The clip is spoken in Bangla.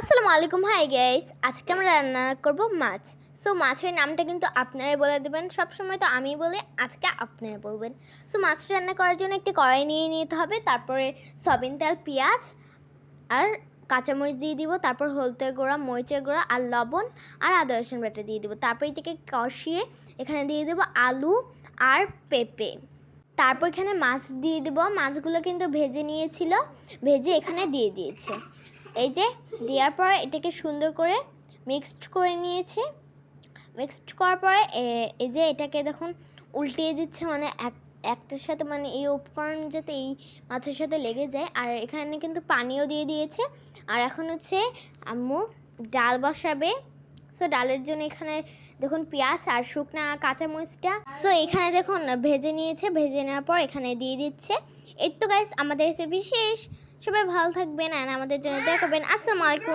আসসালামু আলাইকুম হাই গাইস আজকে আমরা রান্না করব মাছ। সো মাছের নামটা কিন্তু আপনারাই বলে দেবেন। সবসময় তো আমি বলি, আজকে আপনারা বলবেন। সো মাছ রান্না করার জন্য একটি কড়াই নিয়ে নিতে হবে, তারপরে সয়াবিন তেল, পেঁয়াজ আর কাঁচামরিচ দিয়ে দিব, তারপর হলদের গুঁড়া, মরিচের গুঁড়া আর লবণ আর আদা, রসুন বাটা দিয়ে দিব। তারপর এটাকে কষিয়ে এখানে দিয়ে দেবো আলু আর পেঁপে। তারপর এখানে মাছ দিয়ে দিব। মাছগুলো কিন্তু ভেজে নিয়েছিল, ভেজে এখানে দিয়ে দিয়েছে। এই যে দেওয়ার পরে এটাকে সুন্দর করে মিক্সড করে নিয়েছে। মিক্সড করার পরে এই যে এটাকে দেখুন উল্টিয়ে দিচ্ছে মানে এক, একটার সাথে মানে এই উপকরণ যাতে এই মাছের সাথে লেগে যায়। আর এখানে কিন্তু পানিও দিয়ে দিয়েছে। আর এখন হচ্ছে আম্মু ডাল বসাবে। সো ডালের জন্য এখানে দেখুন পেঁয়াজ আর শুকনা কাঁচামরিচটা। সো এখানে দেখুন ভেজে নিয়েছে। ভেজে নেওয়ার পর এখানে দিয়ে দিচ্ছে। এর তো গাইস আমাদের রেসিপি শেষ। সবাই ভালো থাকবেন আর আমাদের জন্য দেখাবেন আসসালামু আলাইকুম।